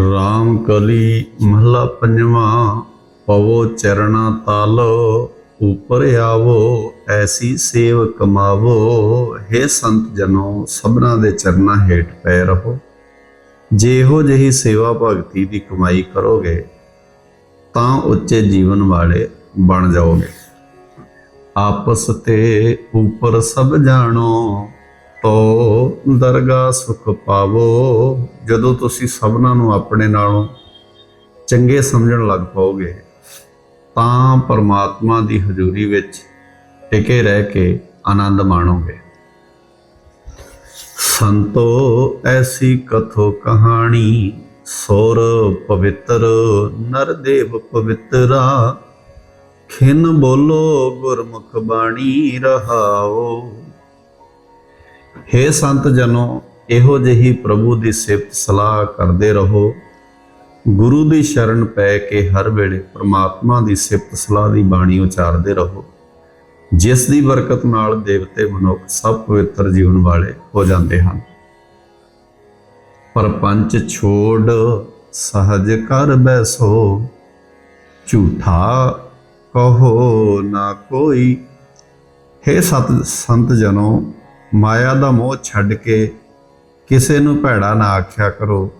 ਰਾਮ ਕਲੀ ਮਹਲਾ ਪੰਜਵਾਂ, ਪਵੋ ਚਰਣਾ ਤਾਲੋ, ਉਪਰ ਆਵੋ, ਐਸੀ ਸੇਵ ਕਮਾਵੋ। हे ਸੰਤ ਜਨੋ, ਸਭਨਾ ਦੇ ਚਰਨਾਂ ਹੇਠ ਪੈ ਰਹੋ। ਜਿਹੋ ਜਿਹੀ ਸੇਵਾ ਭਗਤੀ ਦੀ ਕਮਾਈ ਕਰੋਗੇ, ਤਾਂ ਉੱਚੇ ਜੀਵਨ ਵਾਲੇ ਬਣ ਜਾਓਗੇ। ਆਪਸ ਤੇ ਉਪਰ ਸਭ ਜਾਣੋ ਤੋ ਦਰਗਾ ਸੁਖ ਪਾਵੋ। ਜਦੋਂ ਤੁਸੀਂ ਸਭਨਾਂ ਨੂੰ ਆਪਣੇ ਨਾਲੋਂ ਚੰਗੇ ਸਮਝਣ ਲੱਗ ਪਾਓਗੇ, ਤਾਂ ਪਰਮਾਤਮਾ ਦੀ ਹਜ਼ੂਰੀ ਵਿੱਚ ਟਿਕੇ ਰਹਿ ਕੇ ਆਨੰਦ ਮਾਣੋਗੇ। ਸੰਤੋ, ਐਸੀ ਕਥੋ ਕਹਾਣੀ ਸੋਰ ਪਵਿੱਤਰ, ਨਰਦੇਵ ਪਵਿੱਤਰਾ। ਖਿਨ ਬੋਲੋ, ਗੁਰਮੁਖ ਬਾਣੀ ਰਹਾਓ। ਹੇ ਸੰਤ ਜਨੋ, ਇਹੋ ਜਿਹੀ ਪ੍ਰਭੂ ਦੀ ਸਿਫਤ ਸਲਾਹ ਕਰਦੇ ਰਹੋ। ਗੁਰੂ ਦੀ ਸ਼ਰਨ ਪੈ ਕੇ ਹਰ ਵੇਲੇ ਪ੍ਰਮਾਤਮਾ ਦੀ ਸਿਫਤ ਸਲਾਹ ਦੀ ਬਾਣੀ ਉਚਾਰਦੇ ਰਹੋ। ਜਿਸ ਦੀ ਬਰਕਤ ਨਾਲ ਦੇਵਤੇ ਮਨੁੱਖ ਸਭ ਪਵਿੱਤਰ ਜੀਵਨ ਵਾਲੇ ਹੋ ਜਾਂਦੇ ਹਨ। ਪਰਪੰਚ ਛੋੜ, ਸਹਜ ਕਰ ਬੈਸੋ, ਝੂਠਾ ਕਹੋ ਨਾ ਕੋਈ। हे ਸਤ, ਸੰਤ ਜਨੋ ਮਾਇਆ ਦਾ ਮੋਹ ਛੱਡ ਕੇ ਕਿਸੇ ਨੂੰ ਭੈੜਾ ਨਾ ਆਖਿਆ ਕਰੋ,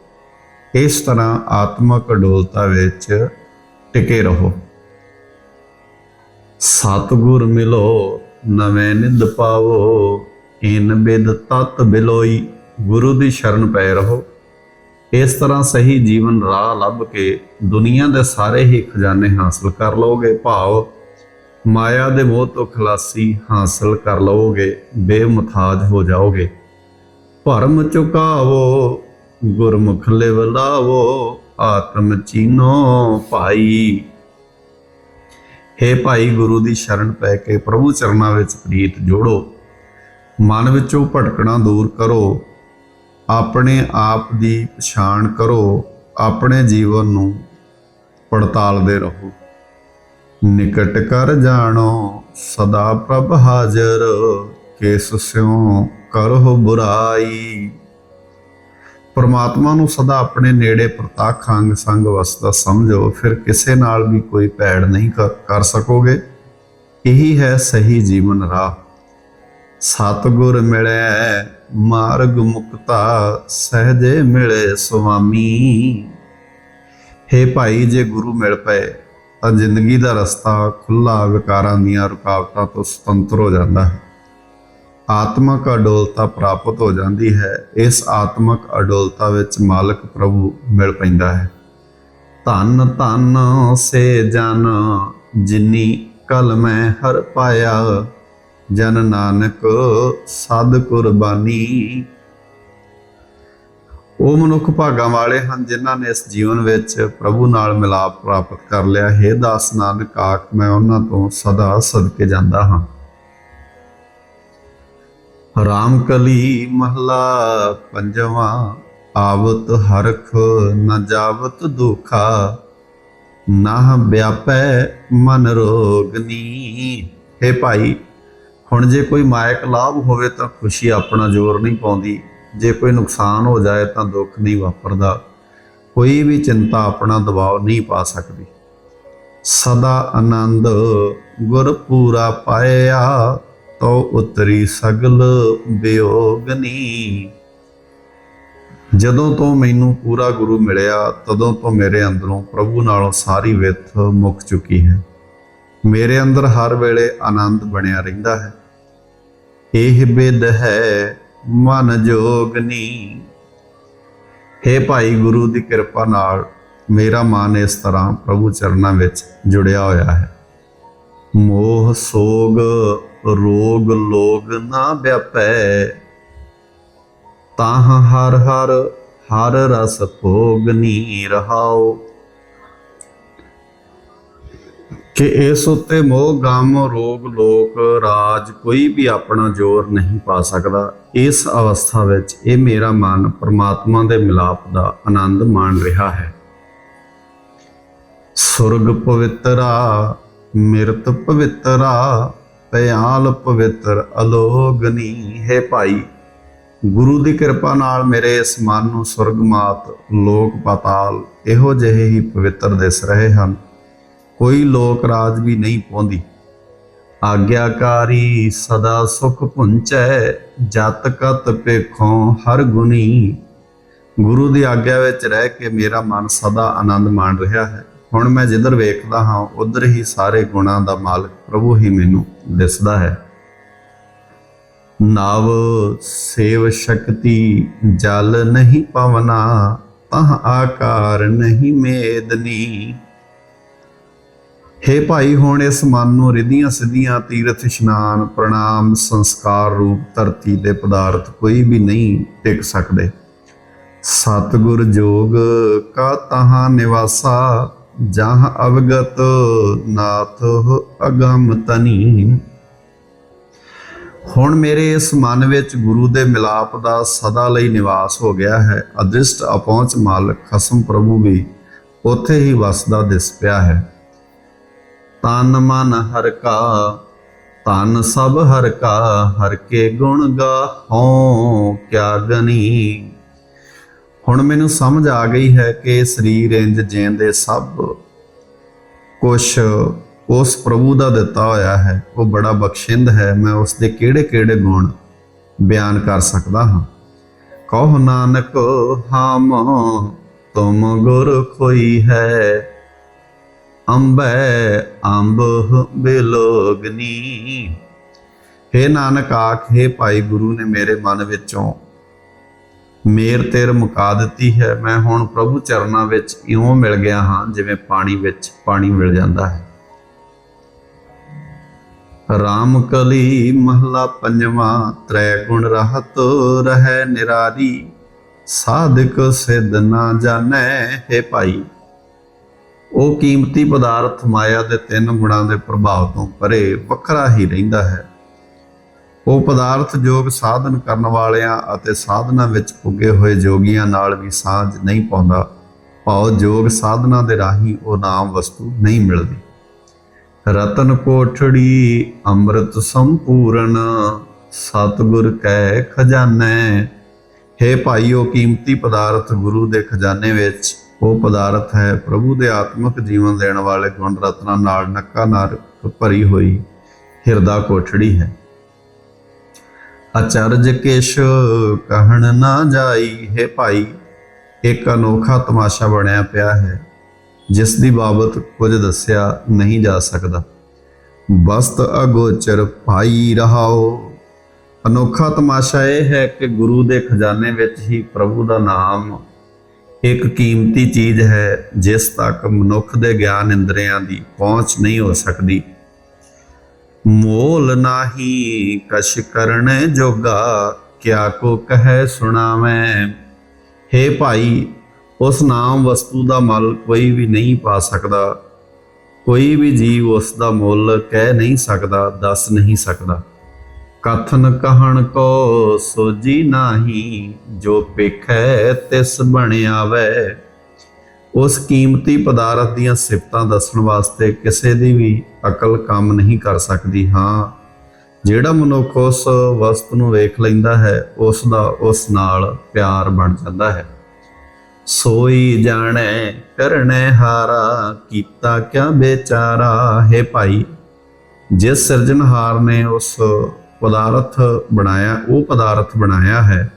ਇਸ ਤਰ੍ਹਾਂ ਆਤਮਕ ਅਡੋਲਤਾ ਵਿੱਚ ਟਿਕੇ ਰਹੋ। ਸਤਿਗੁਰ ਮਿਲੋ, ਨਵੇਂ ਨਿੰਦ ਪਾਵੋ ਇਨ ਬਿਦ ਤਤ ਬਿਲੋਈ, ਗੁਰੂ ਦੀ ਸ਼ਰਨ ਪੈ ਰਹੋ। ਇਸ ਤਰ੍ਹਾਂ ਸਹੀ ਜੀਵਨ ਰਾਹ ਲੱਭ ਕੇ ਦੁਨੀਆ ਦੇ ਸਾਰੇ ਹੀ ਖਜ਼ਾਨੇ ਹਾਸਲ ਕਰ ਲਓਗੇ, ਭਾਵ ਮਾਇਆ ਦੇ ਮੋਹ ਤੋਂ ਖਲਾਸੀ ਹਾਸਲ ਕਰ ਲਓਗੇ ਬੇਮੁਤਾਜ ਹੋ ਜਾਓਗੇ। ਭਰਮ ਚੁਕਾਵੋ, ਗੁਰਮੁਖ ਲਿਵ ਆਤਮ ਚੀਨੋ ਭਾਈ। हे ਭਾਈ, ਗੁਰੂ ਦੀ ਸ਼ਰਨ ਪੈ ਕੇ ਪ੍ਰਭੂ ਚਰਨਾਂ ਵਿੱਚ ਪ੍ਰੀਤ ਜੋੜੋ। ਮਨ ਵਿੱਚੋਂ ਭਟਕਣਾ ਦੂਰ ਕਰੋ। ਆਪਣੇ ਆਪ ਦੀ ਪਛਾਣ ਕਰੋ। ਆਪਣੇ ਜੀਵਨ ਨੂੰ ਪੜਤਾਲਦੇ ਰਹੋ। ਨਿਕਟ ਕਰ ਜਾਣੋ, ਸਦਾ ਪ੍ਰਭ ਹਾਜ਼ਰ, ਕੇਸ ਸਿਉ ਕਰੋ ਬੁਰਾਈ। ਪਰਮਾਤਮਾ ਨੂੰ ਸਦਾ ਆਪਣੇ ਨੇੜੇ ਪ੍ਰਤਾਖ ਅੰਗ ਸੰਗ ਵਸਦਾ ਸਮਝੋ, ਫਿਰ ਕਿਸੇ ਨਾਲ ਵੀ ਕੋਈ ਪੈੜ ਨਹੀਂ ਕਰ- ਸਕੋਗੇ। ਇਹੀ ਹੈ ਸਹੀ ਜੀਵਨ ਰਾਹ। ਸਤਿਗੁਰ ਮਿਲੈ, ਮਾਰਗ ਮੁਕਤਾ, ਸਹਜੇ ਮਿਲੇ ਸੁਆਮੀ। हे ਭਾਈ, ਜੇ ਗੁਰੂ ਮਿਲ ਪਏ ਤਾਂ ਜ਼ਿੰਦਗੀ ਦਾ ਰਸਤਾ ਖੁੱਲਾ ਵਿਕਾਰਾਂ ਦੀਆਂ ਰੁਕਾਵਟਾਂ ਤੋਂ ਸੁਤੰਤਰ ਹੋ ਜਾਂਦਾ ਹੈ। ਆਤਮਕ ਅਡੋਲਤਾ ਪ੍ਰਾਪਤ ਹੋ ਜਾਂਦੀ ਹੈ। ਇਸ ਆਤਮਕ ਅਡੋਲਤਾ ਵਿੱਚ ਮਾਲਕ ਪ੍ਰਭੂ ਮਿਲ ਪੈਂਦਾ ਹੈ। ਧੰਨ ਧੰਨ, ਸੇ ਜਨ, ਜਿਨੀ ਕਲ ਮੈਂ ਹਰ ਪਾਇਆ। ਜਨ ਨਾਨਕ, ਸਦ ਕੁਰਬਾਨੀ ਉਹ ਮਨੁੱਖ ਭਾਗਾਂ ਵਾਲੇ ਹਨ ਜਿਨ੍ਹਾਂ ਨੇ ਇਸ ਜੀਵਨ ਵਿੱਚ ਪ੍ਰਭੂ ਨਾਲ ਮਿਲਾਪ ਪ੍ਰਾਪਤ ਕਰ ਲਿਆ। ਹੈ ਦਾਸ ਨਾਨਕ, ਆਖ ਮੈਂ ਉਹਨਾਂ ਤੋਂ ਸਦਾ ਸਦਕੇ ਜਾਂਦਾ ਹਾਂ। ਰਾਮ ਕਲੀ ਮਹਲਾ ਪੰਜਵਾਂ, ਆਵਤ ਹਰਖ ਨ ਜਾਵਤ ਦੁਖਾ ਨਾ ਵਿਆਪੈ ਮਨ ਰੋਗਨੀ ਹੈ ਭਾਈ, ਹੁਣ ਜੇ ਕੋਈ ਮਾਇਕ ਲਾਭ ਹੋਵੇ ਤਾਂ ਖੁਸ਼ੀ ਆਪਣਾ ਜ਼ੋਰ ਨਹੀਂ ਪਾਉਂਦੀ। ਜੇ ਕੋਈ ਨੁਕਸਾਨ ਹੋ ਜਾਏ ਤਾਂ ਦੁੱਖ ਨਹੀਂ ਵਾਪਰਦਾ। ਕੋਈ ਵੀ ਚਿੰਤਾ ਆਪਣਾ ਦਬਾਅ ਨਹੀਂ ਪਾ ਸਕਦੀ। ਸਦਾ ਆਨੰਦ ਗੁਰ ਪੂਰਾ ਪਾਇਆ ਤੋ ਉਤਰੀ ਸਗਲ ਬਿਯੋਗਨੀ ਜਦੋਂ ਤੋਂ ਮੈਨੂੰ ਪੂਰਾ ਗੁਰੂ ਮਿਲਿਆ, ਤਦੋਂ ਤੋਂ ਮੇਰੇ ਅੰਦਰੋਂ ਪ੍ਰਭੂ ਨਾਲੋਂ ਸਾਰੀ ਵਿਥ ਮੁੱਕ ਚੁੱਕੀ ਹੈ। ਮੇਰੇ ਅੰਦਰ ਹਰ ਵੇਲੇ ਆਨੰਦ ਬਣਿਆ ਰਹਿੰਦਾ ਹੈ। ਇਹ ਬਿਦ ਹੈ ਮਨ ਜੋਗਨੀ हे ਭਾਈ ਗੁਰੂ ਦੀ ਕਿਰਪਾ ਨਾਲ ਮੇਰਾ ਮਨ ਇਸ ਤਰ੍ਹਾਂ ਪ੍ਰਭੂ ਚਰਨਾਂ ਵਿੱਚ ਜੁੜਿਆ ਹੋਇਆ ਹੈ। ਮੋਹ, ਸੋਗ, ਰੋਗ ਲੋਗ ਨਾ ਵਿਆਪੈ। ਤਾਹ ਹਰ ਹਰ ਹਰ ਰਸ ਭੋਗ ਨੀ ਰਹਾਓ। ਕਿ ਇਸ ਉੱਤੇ ਮੋਹ, ਗਮ, ਰੋਗ, ਲੋਕ, ਰਾਜ ਕੋਈ ਵੀ ਆਪਣਾ ਜ਼ੋਰ ਨਹੀਂ ਪਾ ਸਕਦਾ। ਇਸ ਅਵਸਥਾ ਵਿੱਚ ਇਹ ਮੇਰਾ ਮਨ ਪਰਮਾਤਮਾ ਦੇ ਮਿਲਾਪ ਦਾ ਆਨੰਦ ਮਾਣ ਰਿਹਾ ਹੈ। ਸੁਰਗ ਪਵਿੱਤਰਾ, ਮਿਰਤ ਪਵਿੱਤਰਾ ਪਿਆਲ ਪਵਿੱਤਰ ਅਲੋਗਨੀ ਹੈ ਭਾਈ। ਗੁਰੂ ਦੀ ਕਿਰਪਾ ਨਾਲ ਮੇਰੇ ਇਸ ਮਨ ਨੂੰ ਸੁਰਗਮਾਤ ਲੋਕ ਪਾਤਾਲ ਇਹੋ ਜਿਹੇ ਹੀ ਪਵਿੱਤਰ ਦਿਸ ਰਹੇ ਹਨ। ਕੋਈ ਲੋਕ ਰਾਜ ਵੀ ਨਹੀਂ ਪਾਉਂਦੀ। ਆਗਿਆਕਾਰੀ ਸਦਾ ਸੁਖ ਪੁੰਚੈ, ਜਤ ਕਤ ਪੇਖੋਂ ਹਰ ਗੁਣੀ। ਗੁਰੂ ਦੀ ਆਗਿਆ ਵਿੱਚ ਰਹਿ ਕੇ ਮੇਰਾ ਮਨ ਸਦਾ ਆਨੰਦ ਮਾਣ ਰਿਹਾ ਹੈ। ਹੁਣ ਮੈਂ ਜਿੱਧਰ ਵੇਖਦਾ ਹਾਂ, ਉਧਰ ਹੀ ਸਾਰੇ ਗੁਣਾਂ ਦਾ ਮਾਲਕ ਪ੍ਰਭੂ ਹੀ ਮੈਨੂੰ ਦਿਸਦਾ ਹੈ। ਨਾਵ ਸੇਵ ਸ਼ਕਤੀ ਜਲ ਨਹੀਂ ਪਵਨਾ, ਤਹ ਆਕਾਰ ਨਹੀਂ ਮੇਦਨੀ। ਹੇ ਭਾਈ, ਹੁਣ ਇਸ ਮਨ ਨੂੰ ਰਿਧੀਆਂ ਸਿੱਧੀਆਂ ਤੀਰਥ ਇਸ਼ਨਾਨ, ਪ੍ਰਣਾਮ, ਸੰਸਕਾਰ ਰੂਪ ਧਰਤੀ ਦੇ ਪਦਾਰਥ ਕੋਈ ਵੀ ਨਹੀਂ ਟਿਕ ਸਕਦੇ। ਸਤਿਗੁਰ ਜੋਗ ਕਾ ਤਹਾਂ ਨਿਵਾਸਾ, ਜਹ ਅਵਗਤ ਨਾਥ ਅਗਮ ਤਨੀ। ਹੁਣ ਮੇਰੇ ਇਸ ਮਨ ਵਿੱਚ ਗੁਰੂ ਦੇ ਮਿਲਾਪ ਦਾ ਸਦਾ ਲਈ ਨਿਵਾਸ ਹੋ ਗਿਆ ਹੈ। ਅਦ੍ਰਿਸ਼ਟ ਅਪਹੁੰਚ ਮਾਲਕ ਖਸਮ ਪ੍ਰਭੂ ਵੀ ਉੱਥੇ ਹੀ ਵਸਦਾ ਦਿਸ ਪਿਆ ਹੈ। ਤਨ ਮਨ ਹਰ ਕਾ, ਤਨ ਸਭ ਹਰ ਕਾ, ਹਰ ਕੇ ਗੁਣ ਗਾਹੋਂ ਕਿਆ ਗਨੀ। ਹੁਣ ਮੈਨੂੰ ਸਮਝ ਆ ਗਈ ਹੈ ਕਿ ਸਰੀਰ ਇੰਜ ਜੀਂਦੇ ਸਭ, ਕੁਛ ਉਸ ਪ੍ਰਭੂ ਦਾ ਦਿੱਤਾ ਹੋਇਆ ਹੈ, ਉਹ ਬੜਾ ਬਖਸ਼ਿੰਦ ਹੈ, ਮੈਂ ਉਸ ਦੇ ਕਿਹੜੇ ਕਿਹੜੇ ਗੁਣ ਬਿਆਨ ਕਰ ਸਕਦਾ ਹਾਂ। ਕਹੋ ਨਾਨਕ, ਹਮ ਤੁਮ ਗੁਰ ਕੋਈ ਹੈ ਅੰਬੈ ਅੰਬ ਬਿਲੋਗਨੀ। हे ਨਾਨਕ ਆਖੇ ਭਾਈ ਗੁਰੂ ਨੇ ਮੇਰੇ ਮਨ ਵਿੱਚੋਂ ਮੇਰ ਤੇਰ ਮੁਕਾ ਦਿੱਤੀ ਹੈ। ਮੈਂ ਹੁਣ ਪ੍ਰਭੂ ਚਰਨਾਂ ਵਿੱਚ ਇਉਂ ਮਿਲ ਗਿਆ ਹਾਂ, ਜਿਵੇਂ ਪਾਣੀ ਵਿੱਚ ਪਾਣੀ ਮਿਲ ਜਾਂਦਾ ਹੈ। ਰਾਮ ਕਲੀ ਮਹਲਾ ਪੰਜਵਾਂ ਤ੍ਰੈ ਗੁਣ ਰਹਤ ਰਹਿ ਨਿਰਾਰੀ। ਸਾਧਕ ਸਿਧ ਨਾ ਜਾਣੈ, ਹੈ ਭਾਈ। ਉਹ ਕੀਮਤੀ ਪਦਾਰਥ ਮਾਇਆ ਦੇ ਤਿੰਨ ਗੁਣਾਂ ਦੇ ਪ੍ਰਭਾਵ ਤੋਂ ਪਰੇ ਵੱਖਰਾ ਹੀ ਰਹਿੰਦਾ ਹੈ। ਉਹ ਪਦਾਰਥ ਯੋਗ ਸਾਧਨ ਕਰਨ ਵਾਲਿਆਂ ਅਤੇ ਸਾਧਨਾ ਵਿੱਚ ਪੁੱਗੇ ਹੋਏ ਜੋਗੀਆਂ ਨਾਲ ਵੀ ਸਾਂਝ ਨਹੀਂ ਪਾਉਂਦਾ। ਭਾਉ ਯੋਗ ਸਾਧਨਾ ਦੇ ਰਾਹੀਂ ਉਹ ਨਾਮ ਵਸਤੂ ਨਹੀਂ ਮਿਲਦੀ। ਰਤਨ ਕੋਠੜੀ ਅੰਮ੍ਰਿਤ ਸੰਪੂਰਨ, ਸਤਿਗੁਰ ਕੈ ਖਜ਼ਾਨੇ। ਹੈ ਭਾਈ ਉਹ ਕੀਮਤੀ ਪਦਾਰਥ ਗੁਰੂ ਦੇ ਖਜ਼ਾਨੇ ਵਿੱਚ ਉਹ ਪਦਾਰਥ ਹੈ। ਪ੍ਰਭੂ ਦੇ ਆਤਮਿਕ ਜੀਵਨ ਦੇਣ ਵਾਲੇ ਗੁਣ ਰਤਨਾਂ ਨਾਲ ਨੱਕਾ ਨਾਲ ਭਰੀ ਹੋਈ ਹਿਰਦਾ ਕੋਠੜੀ ਹੈ। ਅਚਰਜ ਕਿਛ ਕਹਿਣ ਨਾ ਜਾਈ, ਹੈ ਭਾਈ, ਇੱਕ ਅਨੋਖਾ ਤਮਾਸ਼ਾ ਬਣਿਆ ਪਿਆ ਹੈ, ਜਿਸ ਦੀ ਬਾਬਤ ਕੁਝ ਦੱਸਿਆ ਨਹੀਂ ਜਾ ਸਕਦਾ। ਬਸਤ ਅਗੋਚਰ ਪਾਈ ਰਹਾਓ। ਅਨੋਖਾ ਤਮਾਸ਼ਾ ਇਹ ਹੈ ਕਿ ਗੁਰੂ ਦੇ ਖਜ਼ਾਨੇ ਵਿੱਚ ਹੀ ਪ੍ਰਭੂ ਦਾ ਨਾਮ ਇੱਕ ਕੀਮਤੀ ਚੀਜ਼ ਹੈ, ਜਿਸ ਤੱਕ ਮਨੁੱਖ ਦੇ ਗਿਆਨ ਇੰਦਰੀਆਂ ਦੀ ਪਹੁੰਚ ਨਹੀਂ ਹੋ ਸਕਦੀ। ਮੋਲ ਨਾਹੀ ਕਸ਼ ਕਰਨ ਜੋਗਾ, ਕਿਆ ਕੋ ਕਹੈ ਸੁਣਾਵੇਂ। ਹੇ ਭਾਈ, ਉਸ ਨਾਮ ਵਸਤੂ ਦਾ ਮਲ ਕੋਈ ਵੀ ਨਹੀਂ ਪਾ ਸਕਦਾ। ਕੋਈ ਵੀ ਜੀਵ ਉਸ ਦਾ ਮੁੱਲ ਕਹਿ ਨਹੀਂ ਸਕਦਾ, ਦੱਸ ਨਹੀਂ ਸਕਦਾ। ਕਥਨ ਕਹਣ ਕੋ ਸੋਜੀ ਨਾਹੀ, ਜੋ ਪੇਖੈ ਤਿਸ ਬਣਿਆਵੇ ਉਸ ਕੀਮਤੀ ਪਦਾਰਥ ਦੀਆਂ ਸਿਫਤਾਂ ਦੱਸਣ ਵਾਸਤੇ ਕਿਸੇ ਦੀ ਵੀ ਅਕਲ ਕੰਮ ਨਹੀਂ ਕਰ ਸਕਦੀ। ਹਾਂ, ਜਿਹੜਾ ਮਨੁੱਖ ਉਸ ਵਸਤ ਨੂੰ ਵੇਖ ਲੈਂਦਾ ਹੈ ਉਸ ਦਾ ਉਸ ਨਾਲ ਪਿਆਰ ਬਣ ਜਾਂਦਾ ਹੈ। ਸੋਈ ਜਾਣੈ, ਕਰਨੈ ਹਾਰਾ, ਕੀਤਾ ਕਿਆ ਬੇਚਾਰਾ, ਹੈ ਭਾਈ, ਜਿਸ ਸਿਰਜਣਹਾਰ ਨੇ ਉਸ ਪਦਾਰਥ ਬਣਾਇਆ, ਉਹ ਪਦਾਰਥ ਬਣਾਇਆ ਹੈ।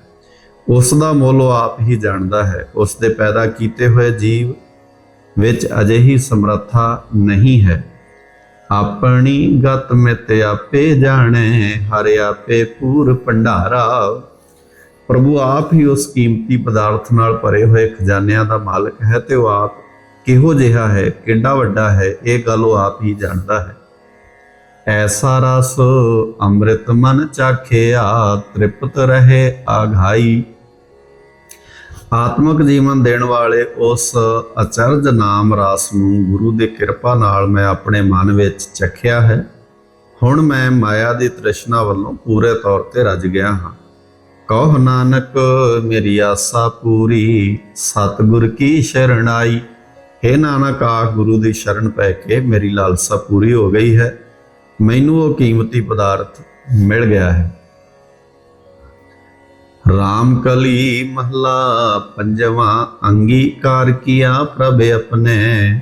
ਉਸ ਦਾ ਮੁੱਲ ਉਹ ਆਪ ਹੀ ਜਾਣਦਾ ਹੈ। ਉਸ ਦੇ ਪੈਦਾ ਕੀਤੇ ਹੋਏ ਜੀਵ ਵਿੱਚ ਅਜਿਹੀ ਸਮਰੱਥਾ ਨਹੀਂ ਹੈ। ਆਪਣੀ ਗਤ ਮਿਤ ਆਪੇ ਜਾਣੇ, ਹਰ ਆਪੇ ਪੂਰ ਭੰਡਾਰਾ। ਪ੍ਰਭੂ ਆਪ ਹੀ ਉਸ ਕੀਮਤੀ ਪਦਾਰਥ ਨਾਲ ਭਰੇ ਹੋਏ ਖਜ਼ਾਨਿਆਂ ਦਾ ਮਾਲਕ ਹੈ ਤੇ ਉਹ ਆਪ ਕਿਹੋ ਜਿਹਾ ਹੈ ਕਿੰਨਾ ਵੱਡਾ ਹੈ, ਇਹ ਗੱਲ ਉਹ ਆਪ ਹੀ ਜਾਣਦਾ ਹੈ। ਐਸਾ ਰਸ ਅੰਮ੍ਰਿਤ ਮਨ ਚਾਖਿਆ, ਤ੍ਰਿਪਤ ਰਹੇ ਆਘਾਈ। ਆਤਮਿਕ ਜੀਵਨ ਦੇਣ ਵਾਲੇ ਉਸ ਅਚਰਜ ਨਾਮ ਰਸ ਨੂੰ ਗੁਰੂ ਦੀ ਕਿਰਪਾ ਨਾਲ ਮੈਂ ਆਪਣੇ ਮਨ ਵਿੱਚ ਚਖਿਆ ਹੈ। ਹੁਣ ਮੈਂ ਮਾਇਆ ਦੀ ਤ੍ਰਿਸ਼ਨਾ ਵੱਲੋਂ ਪੂਰੇ ਤੌਰ ਤੇ ਰੱਜ ਗਿਆ ਹਾਂ। ਕਹੋ ਨਾਨਕ, ਮੇਰੀ ਆਸਾ ਪੂਰੀ, ਸਤਿਗੁਰ ਕੀ ਸ਼ਰਣਾਈ ਹੈ ਨਾਨਕ ਆ ਗੁਰੂ ਦੀ ਸ਼ਰਨ ਪੈ ਕੇ ਮੇਰੀ ਲਾਲਸਾ ਪੂਰੀ ਹੋ ਗਈ ਹੈ। ਮੈਨੂੰ ਉਹ ਕੀਮਤੀ ਪਦਾਰਥ ਮਿਲ ਗਿਆ ਹੈ। ਰਾਮ ਕਲੀ ਮਹਲਾ ਪੰਜਵਾਂ ਅੰਗੀਕਾਰ ਕੀਆ ਪ੍ਰਭ ਆਪਣੇ।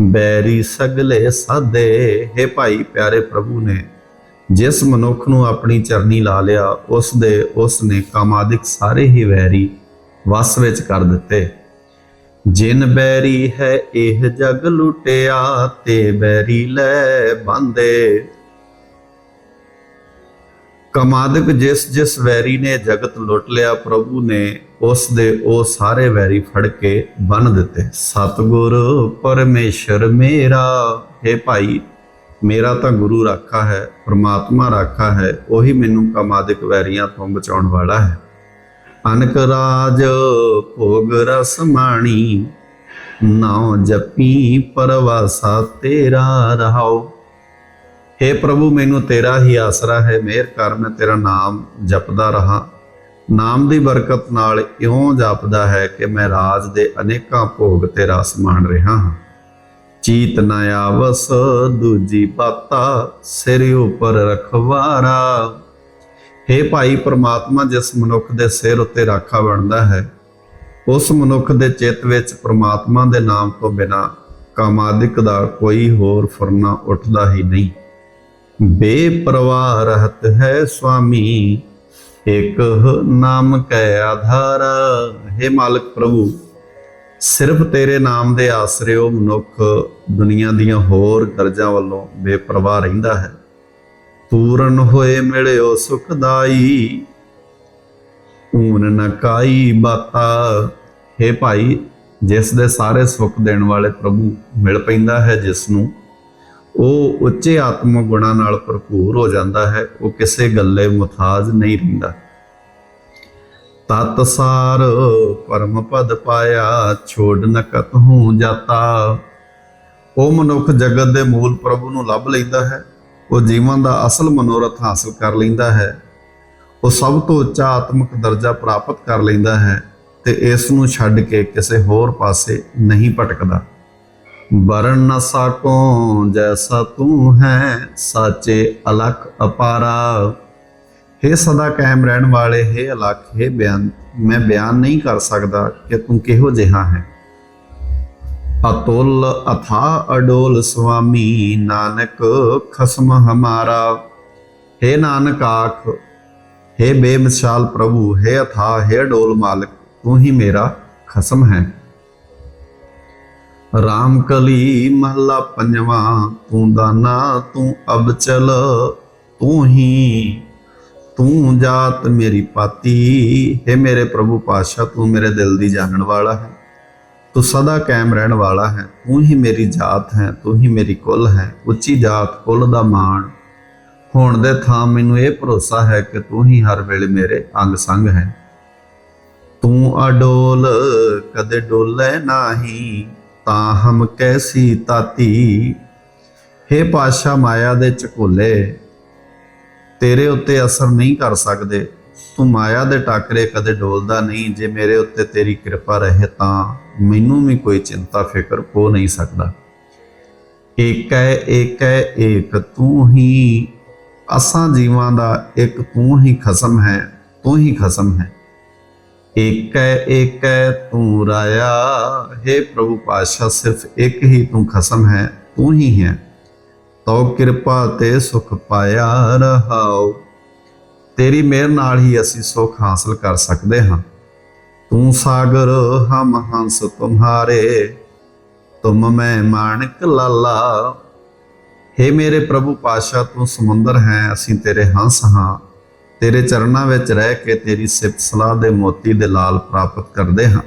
ਬੈਰੀ ਸਗਲੇ ਸਾਦੇ, ਹੈ ਭਾਈ ਪਿਆਰੇ ਪ੍ਰਭੂ ਨੇ, ਜਿਸ ਮਨੁੱਖ ਨੂੰ ਆਪਣੀ ਚਰਨੀ ਲਾ ਲਿਆ, ਉਸ ਦੇ ਉਸ ਨੇ ਕਾਮਾਦਿਕ ਸਾਰੇ ਹੀ ਵੈਰੀ ਵਸ ਵਿੱਚ ਕਰ ਦਿੱਤੇ। ਜਿਨ ਬੈਰੀ ਹੈ ਇਹ ਜਗ ਲੁਟਿਆ ਤੇ ਬੈਰੀ ਲੈ ਬੰਦੇ। ਕਮਾਦਕ ਜਿਸ ਜਿਸ ਵੈਰੀ ਨੇ ਜਗਤ ਲੁੱਟ ਲਿਆ ਪ੍ਰਭੂ ਨੇ, ਉਸ ਦੇ ਉਹ ਸਾਰੇ ਵੈਰੀ ਫੜ ਕੇ ਬੰਨ ਦਿੱਤੇ। ਸਤਿਗੁਰ ਪਰਮੇਸ਼ਰ ਮੇਰਾ, ਹੈ ਭਾਈ, ਮੇਰਾ ਤਾਂ ਗੁਰੂ ਰਾਖਾ ਹੈ, ਪ੍ਰਮਾਤਮਾ ਰਾਖਾ ਹੈ, ਉਹੀ ਮੈਨੂੰ ਕਮਾਦਿਕ ਵੈਰੀਆਂ ਤੋਂ ਬਚਾਉਣ ਵਾਲਾ ਹੈ। ਅਨਕ ਰਾਜ ਭੋਗ ਰਸ ਮਾਣੀ। ਨਾਉ ਜਪੀ ਪਰਵਾਸਾ ਤੇਰਾ ਰਹਾਓ हे ਪ੍ਰਭੂ, ਮੈਨੂੰ ਤੇਰਾ ਹੀ ਆਸਰਾ ਹੈ। ਮਿਹਰ ਕਰ ਮੈਂ ਤੇਰਾ ਨਾਮ ਜਪਦਾ ਰਹਾ। ਨਾਮ ਦੀ ਬਰਕਤ ਨਾਲ ਇਉਂ ਜਪਦਾ ਹੈ ਕਿ ਮੈਂ ਰਾਜ ਦੇ ਅਨੇਕਾਂ ਭੋਗ ਤੇ ਰਸ ਮਾਣ ਰਿਹਾ ਹਾਂ। ਚੀਤ ਨ ਆਵਸ, ਦੂਜੀ ਪਾਤਾ ਸਿਰ ਉੱਪਰ ਰਖਵਾਰਾ। हे ਭਾਈ ਪ੍ਰਮਾਤਮਾ ਜਿਸ ਮਨੁੱਖ ਦੇ ਸਿਰ ਉੱਤੇ ਰਾਖਾ ਬਣਦਾ ਹੈ, ਉਸ ਮਨੁੱਖ ਦੇ ਚਿੱਤ ਵਿੱਚ ਪ੍ਰਮਾਤਮਾ ਦੇ ਨਾਮ ਤੋਂ ਬਿਨਾ ਕਾਮਾਦਿਕ ਦਾ ਕੋਈ ਹੋਰ ਫੁਰਨਾ ਉੱਠਦਾ ਹੀ ਨਹੀਂ। ਬੇਪਰਵਾਹ ਰਹਤ ਹੈ ਸੁਆਮੀ ਇਕ ਨਾਮ ਕੈ ਆਧਾਰ। ਹੈ ਮਾਲਕ ਪ੍ਰਭੂ, ਸਿਰਫ ਤੇਰੇ ਨਾਮ ਦੇ ਆਸਰੇ ਉਹ ਮਨੁੱਖ ਦੁਨੀਆ ਦੀਆਂ ਹੋਰ ਗਰਜਾਂ ਵੱਲੋਂ ਬੇਪਰਵਾਹ ਰਹਿੰਦਾ ਹੈ। ਪੂਰਨ ਹੋਏ ਮਿਲਿਓ ਸੁਖਦਾਈ। ਊਨ ਨਕਾਈ ਬਾਤਾ। ਹੈ ਭਾਈ, ਜਿਸ ਦੇ ਸਾਰੇ ਸੁੱਖ ਦੇਣ ਵਾਲੇ ਪ੍ਰਭੂ ਮਿਲ ਪੈਂਦਾ ਹੈ ਜਿਸ ਨੂੰ ਉਹ ਉੱਚੇ ਆਤਮਿਕ ਗੁਣਾਂ ਨਾਲ ਭਰਪੂਰ ਹੋ ਜਾਂਦਾ ਹੈ, ਉਹ ਕਿਸੇ ਗੱਲੇ ਮੁਤਾਜ ਨਹੀਂ ਰਹਿੰਦਾ। ਤਤ ਸਾਰ ਪਰਮ ਪਦ ਪਾਇਆ, ਛੋੜ ਨ ਕਤਹੂ ਜਾਤਾ। ਉਹ ਮਨੁੱਖ ਜਗਤ ਦੇ ਮੂਲ ਪ੍ਰਭੂ ਨੂੰ ਲੱਭ ਲੈਂਦਾ ਹੈ ਉਹ ਜੀਵਨ ਦਾ ਅਸਲ ਮਨੋਰਥ ਹਾਸਲ ਕਰ ਲੈਂਦਾ ਹੈ ਉਹ ਸਭ ਤੋਂ ਉੱਚਾ ਆਤਮਿਕ ਦਰਜਾ ਪ੍ਰਾਪਤ ਕਰ ਲੈਂਦਾ ਹੈ ਤੇ ਇਸ ਨੂੰ ਛੱਡ ਕੇ ਕਿਸੇ ਹੋਰ ਪਾਸੇ ਨਹੀਂ ਭਟਕਦਾ ਵਰਨ ਨ ਸਾਕੋ ਜੈਸਾ ਤੂੰ ਹੈ ਸਾਚੇ ਅਲਖ ਅਪਾਰਾ हे ਸਦਾ ਕਾਇਮ ਰਹਿਣ ਵਾਲੇ हे ਅਲਖ हे ਬਿਆਨ ਮੈਂ ਬਿਆਨ ਨਹੀਂ ਕਰ ਸਕਦਾ ਕਿ ਤੂੰ ਕਿਹੋ ਜਿਹਾ ਹੈ ਅਤੁਲ ਅਥਾ ਅਡੋਲ ਸੁਆਮੀ ਨਾਨਕ ਖਸਮ ਹਮਾਰਾ हे ਨਾਨਕ ਆਖ हे ਬੇਮਿਸਾਲ ਪ੍ਰਭੂ हे ਅਥਾ हे ਅਡੋਲ ਮਾਲਕ ਤੂੰ ਹੀ ਮੇਰਾ ਖਸਮ ਹੈ ਰਾਮ ਕਲੀ ਮਹਲਾ ਪੰਜਵਾਂ ਤੂੰ ਦਾਨਾ ਤੂੰ ਅਬਚਲ ਤੂੰ ਹੀ ਤੂੰ ਜਾਤ ਮੇਰੀ ਪਾਤੀ ਹੈ ਮੇਰੇ ਪ੍ਰਭੂ ਪਾਤਸ਼ਾਹ ਤੂੰ ਮੇਰੇ ਦਿਲ ਦੀ ਜਾਣਨ ਵਾਲਾ ਹੈ ਤੂੰ ਸਦਾ ਕਾਇਮ ਰਹਿਣ ਵਾਲਾ ਹੈ, ਤੂੰ ਹੀ ਮੇਰੀ ਜਾਤ ਹੈ, ਤੂੰ ਹੀ ਮੇਰੀ ਕੁੱਲ ਹੈ, ਉੱਚੀ ਜਾਤ ਕੁੱਲ ਦਾ ਮਾਣ। ਹੋਣ ਦੇ ਥਾਂ ਮੈਨੂੰ ਇਹ ਭਰੋਸਾ ਹੈ ਕਿ ਤੂੰ ਹੀ ਹਰ ਵੇਲੇ ਮੇਰੇ ਅੰਗ ਸੰਗ ਹੈ। ਤੂੰ ਅਡੋਲ ਕਦੇ ਡੋਲੇ ਨਾਹੀ, ਤਾਂ ਹਮ ਕੈਸੀ ਤਾਤੀ। ਹੇ ਪਾਸ਼ਾ ਮਾਇਆ ਦੇ ਚਕੋਲੇ, ਤੇਰੇ ਉੱਤੇ ਅਸਰ ਨਹੀਂ ਕਰ ਸਕਦੇ। ਤੂੰ ਮਾਇਆ ਦੇ ਟਾਕਰੇ ਕਦੇ ਡੋਲਦਾ ਨਹੀਂ, ਜੇ ਮੇਰੇ ਉੱਤੇ ਤੇਰੀ ਕਿਰਪਾ ਰਹੇ ਤਾਂ। ਮੈਨੂੰ ਵੀ ਕੋਈ ਚਿੰਤਾ, ਫਿਕਰ ਹੋ ਨਹੀਂ ਸਕਦਾ। ਏਕ ਹੈ, ਏਕ ਤੂੰ ਹੀ ਅਸਾਂ ਜੀਵਾਂ ਦਾ ਇੱਕ, ਤੂੰ ਹੀ ਖਸਮ ਹੈ, ਤੂੰ ਹੀ ਖਸਮ ਹੈ। ਏਕ ਏਕ ਹੈ, ਤੂੰ ਰਾਇਆ, ਹੈ ਪ੍ਰਭੂ ਪਾਤਸ਼ਾਹ, ਸਿਰਫ ਇੱਕ ਹੀ ਤੂੰ ਖਸਮ ਹੈ, ਤੂੰ ਹੀ ਹੈ। ਤੋ ਕਿਰਪਾ ਤੇ ਸੁਖ ਪਾਇਆ ਰਹਾਓ। ਤੇਰੀ ਮਿਹਰ ਨਾਲ ਹੀ ਅਸੀਂ ਸੁਖ ਹਾਸਲ ਕਰ ਸਕਦੇ ਹਾਂ। ਤੂੰ ਸਾਗਰ, ਹਮ ਹੰਸ ਤੁਮਹਾਰੇ ਤੁਮ ਮੈਂ ਮਾਣਕ ਲਾਲਾ। हे ਮੇਰੇ ਪ੍ਰਭੂ ਪਾਤਸ਼ਾਹ, ਤੂੰ ਸਮੁੰਦਰ ਹੈ, ਅਸੀਂ ਤੇਰੇ ਹੰਸ ਹਾਂ। ਤੇਰੇ ਚਰਨਾਂ ਵਿੱਚ ਰਹਿ ਕੇ ਤੇਰੀ ਸਿਫਤ ਸਲਾਹ ਦੇ ਮੋਤੀ ਦੇ ਲਾਲ ਪ੍ਰਾਪਤ ਕਰਦੇ ਹਾਂ।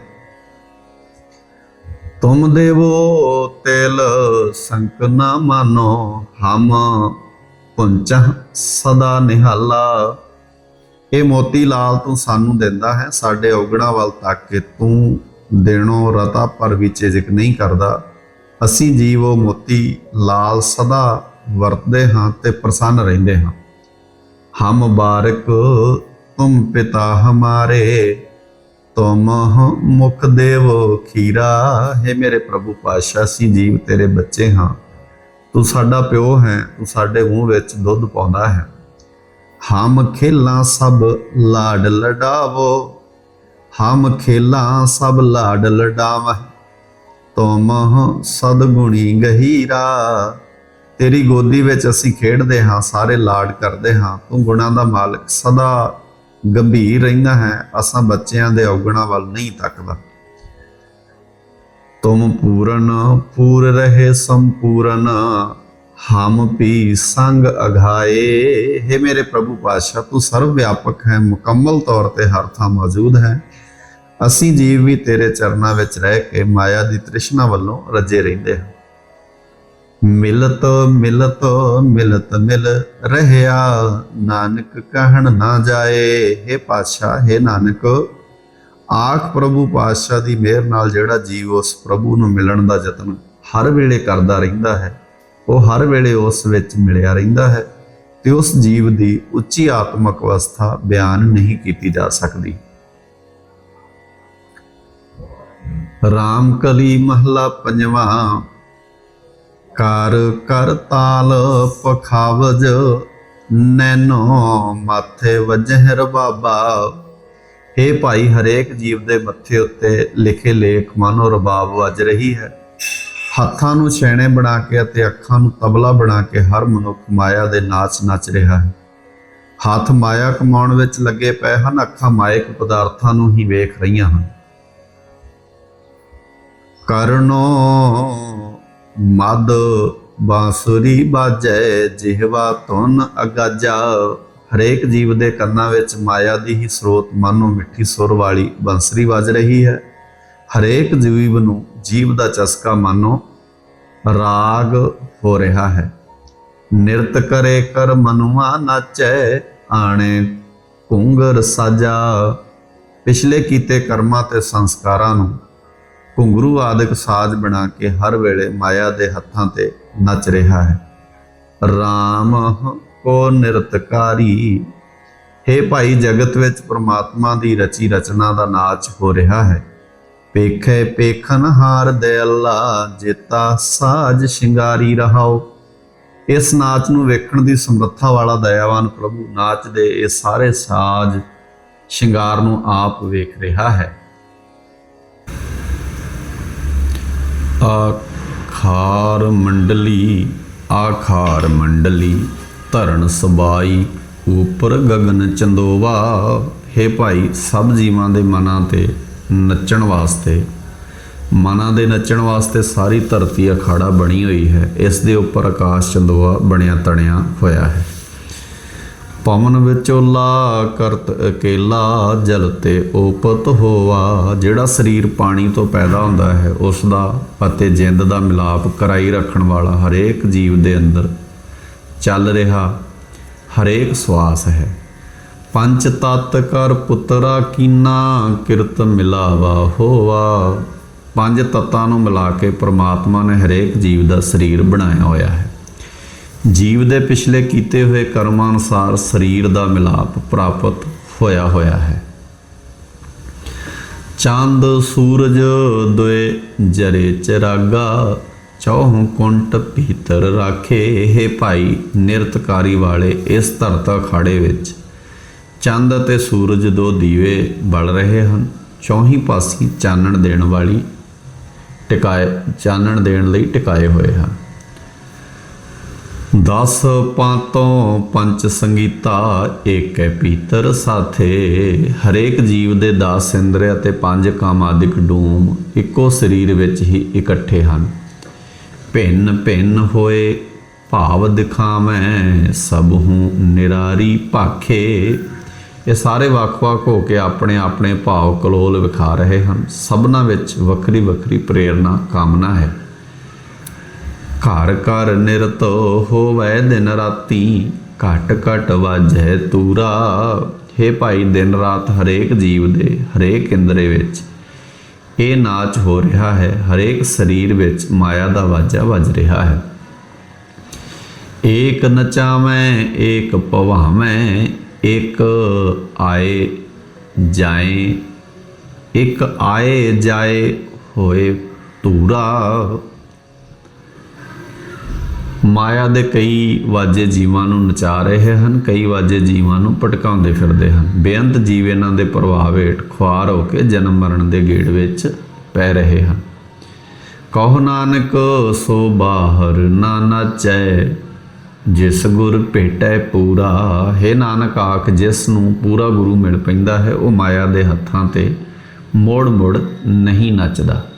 ਤੁਮ ਦੇਵੋ ਤਿਲ, ਸੰਕ ਨਾ ਮਾਨੋ, ਹਮ ਪੁੰਚ ਸਦਾ ਨਿਹਾਲਾ। ਇਹ ਮੋਤੀ ਲਾਲ ਤੂੰ ਸਾਨੂੰ ਦਿੰਦਾ ਹੈ, ਸਾਡੇ ਔਗਣਾ ਵੱਲ ਤੱਕ ਕੇ ਤੂੰ ਦੇਣੋ ਰਤਾ ਪਰ ਵਿੱਚ ਜ਼ਿਕ ਨਹੀਂ ਕਰਦਾ। ਅਸੀਂ ਜੀਵ ਉਹ ਮੋਤੀ ਲਾਲ ਸਦਾ ਵਰਤਦੇ ਹਾਂ ਤੇ ਪ੍ਰਸੰਨ ਰਹਿੰਦੇ ਹਾਂ। ਹਮ ਬਾਰਕ ਤੁਮ ਪਿਤਾ ਹਮਾਰੇ, ਤੁਮ ਮੁਖ ਦੇਵੋ ਖੀਰਾ। ਹੈ ਮੇਰੇ ਪ੍ਰਭੂ ਪਾਸ਼ਾ ਸੀ ਜੀਵ ਤੇਰੇ ਬੱਚੇ ਹਾਂ। ਤੂੰ ਸਾਡਾ ਪਿਓ ਹੈ, ਤੂੰ ਸਾਡੇ ਮੂੰਹ ਵਿੱਚ ਦੁੱਧ ਪਾਉਂਦਾ ਹੈ। ਹਮ ਖੇਲਾਂ ਸਭ ਲਾਡ ਲਡਾਵੋ, ਹਮ ਖੇਲਾਂ ਸਭ ਲਾਡ ਲਡਾਵਹਿ। ਤੁਮ ਸਦਗੁਣੀ ਗਹੀਰਾ, ਤੇਰੀ ਗੋਦੀ ਵਿੱਚ ਅਸੀਂ ਖੇਡਦੇ ਹਾਂ, ਸਾਰੇ ਲਾਡ ਕਰਦੇ ਹਾਂ। ਤੂੰ ਗੁਣਾਂ ਦਾ ਮਾਲਕ ਸਦਾ ਗੰਭੀਰ ਰਹਿੰਦਾ ਹੈ, ਅਸਾਂ ਬੱਚਿਆਂ ਦੇ ਔਗਣਾਂ ਵੱਲ ਨਹੀਂ ਤੱਕਦਾ। ਤੁਮ ਪੂਰਨ, ਪੂਰ ਰਹੇ ਸੰਪੂਰਨ ਹਮ ਪੀ ਸੰਗ ਅਘਾਏ। ਹੈ ਮੇਰੇ ਪ੍ਰਭੂ ਪਾਤਸ਼ਾਹ, ਤੂੰ ਸਰਵ ਵਿਆਪਕ ਹੈ, ਮੁਕੰਮਲ ਤੌਰ ਤੇ ਹਰ ਥਾਂ ਮੌਜੂਦ ਹੈ। ਅਸੀਂ ਜੀਵ ਵੀ ਤੇਰੇ ਚਰਨਾਂ ਵਿੱਚ ਰਹਿ ਕੇ ਮਾਇਆ ਦੀ ਤ੍ਰਿਸ਼ਨਾ ਵੱਲੋਂ ਰੱਜੇ ਰਹਿੰਦੇ ਹਾਂ। ਮਿਲਤ ਮਿਲਤ ਮਿਲਤ, ਮਿਲ ਰਹਿਆ, ਨਾਨਕ ਕਹਿਣ ਨਾ ਜਾਏ। हे ਪਾਤਸ਼ਾਹ हे ਨਾਨਕ, ਆਖ ਪ੍ਰਭੂ ਪਾਤਸ਼ਾਹ ਦੀ ਮਿਹਰ ਨਾਲ ਜਿਹੜਾ ਜੀਵ ਉਸ ਪ੍ਰਭੂ ਨੂੰ ਮਿਲਣ ਦਾ ਯਤਨ ਹਰ ਵੇਲੇ ਕਰਦਾ ਰਹਿੰਦਾ ਹੈ। ਉਹ ਹਰ ਵੇਲੇ ਉਸ ਵਿੱਚ ਮਿਲਿਆ ਰਹਿੰਦਾ ਹੈ ਤੇ ਉਸ ਜੀਵ ਦੀ ਉੱਚੀ ਆਤਮਿਕ ਅਵਸਥਾ ਬਿਆਨ ਨਹੀਂ ਕੀਤੀ ਜਾ ਸਕਦੀ। ਰਾਮ ਕਲੀ ਮਹਲਾ ਪੰਜਵਾਂ, ਕਰ ਕਰ ਤਾਲ ਪਖਾਵਜ, ਨੈਨੋ ਮਾਥੇ ਵਜਹਿ ਰਬਾਬਾ हे ਭਾਈ ਹਰੇਕ ਜੀਵ ਦੇ ਮੱਥੇ ਉੱਤੇ ਲਿਖੇ ਲੇਖ ਮਾਨੋ ਰਬਾਬ ਵੱਜ ਰਹੀ ਹੈ। ਹੱਥਾਂ ਨੂੰ ਛੈਣੇ ਬਣਾ ਕੇ ਅਤੇ ਅੱਖਾਂ ਨੂੰ ਤਬਲਾ ਬਣਾ ਕੇ ਹਰ ਮਨੁੱਖ ਮਾਇਆ ਦੇ ਨਾਚ ਨੱਚ ਰਿਹਾ ਹੈ। ਹੱਥ ਮਾਇਆ ਕਮਾਉਣ ਵਿੱਚ ਲੱਗੇ ਪਏ ਹਨ, ਅੱਖਾਂ ਮਾਇਕ ਪਦਾਰਥਾਂ ਨੂੰ ਹੀ ਵੇਖ ਰਹੀਆਂ ਹਨ। ਕਰਨੋ ਮਦ ਬਾਂਸੁਰੀ ਬਾਜੈ, ਜਿਹਵਾ ਧੁਨ ਅਗਾਜਾ। ਹਰੇਕ ਜੀਵ ਦੇ ਕੰਨਾਂ ਵਿੱਚ ਮਾਇਆ ਦੀ ਹੀ ਸਰੋਤ ਮਾਨੋ ਮਿੱਠੀ ਸੁਰ ਵਾਲੀ ਬੰਸਰੀ ਵੱਜ ਰਹੀ ਹੈ। ਹਰੇਕ ਜੀਵ ਨੂੰ, ਜੀਵ ਦਾ ਚਸਕਾ ਮਾਨੋ ਰਾਗ ਹੋ ਰਿਹਾ ਹੈ। ਨਿਰਤ ਕਰੇ ਕਰ ਮਨੁਆ ਨਾਚੈ, ਆਣੇ ਕੁੰਗਰ ਸਾਜਾ। ਪਿਛਲੇ ਕੀਤੇ ਕਰਮਾਂ ਤੇ ਸੰਸਕਾਰਾਂ ਨੂੰ ਘੁੰਗਰੂ ਆਦਿਕ ਸਾਜ਼ ਬਣਾ ਕੇ ਹਰ ਵੇਲੇ ਮਾਇਆ ਦੇ ਹੱਥਾਂ ਤੇ ਨੱਚ ਰਿਹਾ ਹੈ। RAM ਕੋ ਨਿਰਤਕਾਰੀ हे ਭਾਈ ਜਗਤ ਵਿੱਚ ਪ੍ਰਮਾਤਮਾ ਦੀ ਰਚੀ ਰਚਨਾ ਦਾ ਨਾਚ ਹੋ ਰਿਹਾ ਹੈ। ਪੇਖੇ ਪੇਖਨ ਹਾਰ ਦੇ ਅੱਲਾ, ਜੇਤਾ ਸਾਜ ਸ਼ਿੰਗਾਰੀ ਰਹਾਓ। ਇਸ ਨਾਚ ਨੂੰ ਵੇਖਣ ਦੀ ਸਮਰੱਥਾ ਵਾਲਾ ਦਇਆਵਾਨ ਪ੍ਰਭੂ ਨਾਚ ਦੇ ਇਹ ਸਾਰੇ ਸਾਜ਼ ਸ਼ਿੰਗਾਰ ਨੂੰ ਆਪ ਵੇਖ ਰਿਹਾ ਹੈ। ਆਖਾਰ ਮੰਡਲੀ ਆਖਾਰ ਮੰਡਲੀ ਧਰਨ ਸਬਾਈ, ਉਪਰ ਗਗਨ ਚੰਦੋਵਾ। ਹੈ ਭਾਈ, ਸਭ ਜੀਵਾਂ ਦੇ ਮਨਾਂ ਤੇ ਨੱਚਣ ਵਾਸਤੇ। ਮਨਾਂ ਦੇ ਨੱਚਣ ਵਾਸਤੇ ਸਾਰੀ ਧਰਤੀ ਅਖਾੜਾ ਬਣੀ ਹੋਈ ਹੈ। ਇਸ ਦੇ ਉੱਪਰ ਆਕਾਸ਼ ਚੰਦੋਆ ਬਣਿਆ, ਤਣਿਆ ਹੋਇਆ ਹੈ। ਪਵਨ ਵਿਚੋਲਾ ਕਰਤ ਅਕੇਲਾ, ਜਲ ਤੇ ਉਪਤ ਹੋਵਾ ਜਿਹੜਾ ਸਰੀਰ ਪਾਣੀ ਤੋਂ ਪੈਦਾ ਹੁੰਦਾ ਹੈ ਉਸ ਦਾ ਅਤੇ ਜਿੰਦ ਦਾ ਮਿਲਾਪ ਕਰਾਈ ਰੱਖਣ ਵਾਲਾ ਹਰੇਕ ਜੀਵ ਦੇ ਅੰਦਰ ਚੱਲ ਰਿਹਾ ਹਰੇਕ ਸਵਾਸ ਹੈ। ਪੰਜ ਤਤ ਕਰ ਪੁੱਤਰਾ ਕੀਨਾ, ਕਿਰਤ ਮਿਲਾਵਾ ਹੋਵਾ। ਪੰਜ ਤਤਾਂ ਨੂੰ ਮਿਲਾ ਕੇ ਪ੍ਰਮਾਤਮਾ ਨੇ ਹਰੇਕ ਜੀਵ ਦਾ ਸਰੀਰ ਬਣਾਇਆ ਹੋਇਆ ਹੈ। ਜੀਵ ਦੇ ਪਿਛਲੇ ਕੀਤੇ ਹੋਏ ਕਰਮਾਂ ਅਨੁਸਾਰ ਸਰੀਰ ਦਾ ਮਿਲਾਪ ਪ੍ਰਾਪਤ ਹੋਇਆ ਹੋਇਆ ਹੈ। ਚੰਦ, ਸੂਰਜ, ਦੁਏ, ਜਰੇ ਚਰਾਗਾ, ਚੌਹ ਕੁੰਟ ਭੀਤਰ ਰਾਖੇ। ਇਹ ਭਾਈ, ਨਿਰਤਕਾਰੀ ਵਾਲੇ ਇਸ ਧਰਤਾ ਖਾੜੇ ਵਿੱਚ ਚੰਦ ਅਤੇ ਸੂਰਜ ਦੋ ਦੀਵੇ ਬਲ ਰਹੇ ਹਨ। ਚੌਹੀ ਪਾਸੀ ਚਾਨਣ ਦੇਣ ਵਾਲੀ ਟਿਕਾਏ, ਚਾਨਣ ਦੇਣ ਲਈ ਟਿਕਾਏ ਹੋਏ ਹਨ। ਦਸ ਪਾਤੋਂ ਪੰਚ ਸੰਗੀਤਾ ਏਕੈ ਪੀਤਰ ਸਾਥੇ। ਹਰੇਕ ਜੀਵ ਦੇ 10 ਇੰਦਰੀ ਅਤੇ ਪੰਜ ਕਾਮਾਦਿਕ ਡੂਮ ਇੱਕੋ ਸਰੀਰ ਵਿੱਚ ਹੀ ਇਕੱਠੇ ਹਨ। ਭਿੰਨ ਭਿੰਨ ਹੋਏ ਭਾਵ ਦਿਖਾਵੇਂ, ਸਭ ਹੂੰ ਨਿਰਾਰੀ ਭਾਖੇ। ਇਹ ਸਾਰੇ ਵੱਖ-ਵੱਖ ਹੋ ਕੇ ਆਪਣੇ ਆਪਣੇ ਭਾਵ ਕਲੋਲ ਵਿਖਾ ਰਹੇ ਹਨ। ਸਭਨਾਂ ਵਿੱਚ ਵੱਖਰੀ ਵੱਖਰੀ ਪ੍ਰੇਰਣਾ, ਕਾਮਨਾ ਹੈ। ਘਰ ਘਰ ਨਿਰਤ ਹੋਵੇ ਦਿਨ ਰਾਤੀ, ਘਟ ਘਟ ਵਾਜੈ ਤੂਰਾ। हे ਭਾਈ, ਦਿਨ ਰਾਤ ਹਰੇਕ ਜੀਵ ਦੇ, ਹਰੇਕ ਇੰਦਰੇ ਵਿੱਚ ਇਹ ਨਾਚ ਹੋ ਰਿਹਾ ਹੈ। ਹਰੇਕ ਸਰੀਰ ਵਿੱਚ ਮਾਇਆ ਦਾ ਵਾਜਾ ਵੱਜ ਰਿਹਾ ਹੈ। ਏਕ ਨਚਾਵੇਂ, ਏਕ ਪਵਾਵੇਂ ਇੱਕ ਆਏ ਜਾਏ, ਇੱਕ ਆਏ ਜਾਏ ਹੋਏ ਧੂਰਾ। ਮਾਇਆ ਦੇ ਕਈ ਵਾਜੇ ਜੀਵਾਂ ਨੂੰ ਨਚਾ ਰਹੇ ਹਨ, ਕਈ ਵਾਜੇ ਜੀਵਾਂ ਨੂੰ ਭਟਕਾਉਂਦੇ ਫਿਰਦੇ ਹਨ। ਬੇਅੰਤ ਜੀਵ ਇਹਨਾਂ ਦੇ ਪ੍ਰਭਾਵ ਹੇਠ ਖੁਆਰ ਹੋ ਕੇ ਜਨਮ ਮਰਨ ਦੇ ਗੇੜ ਵਿੱਚ ਪੈ ਰਹੇ ਹਨ। ਕਹੋ ਨਾਨਕ, ਸੋ ਬਾਹਰ ਨਾ ਨਾਚੈ। ਜਿਸ ਗੁਰ ਭੇਟੈ ਪੂਰਾ, ਹੈ ਨਾਨਕ ਆਖ ਜਿਸ ਨੂੰ ਪੂਰਾ ਗੁਰੂ ਮਿਲ ਪੈਂਦਾ ਹੈ, ਉਹ ਮਾਇਆ ਦੇ ਹੱਥਾਂ ਤੇ ਮੋੜ ਮੋੜ ਨਹੀਂ ਨੱਚਦਾ।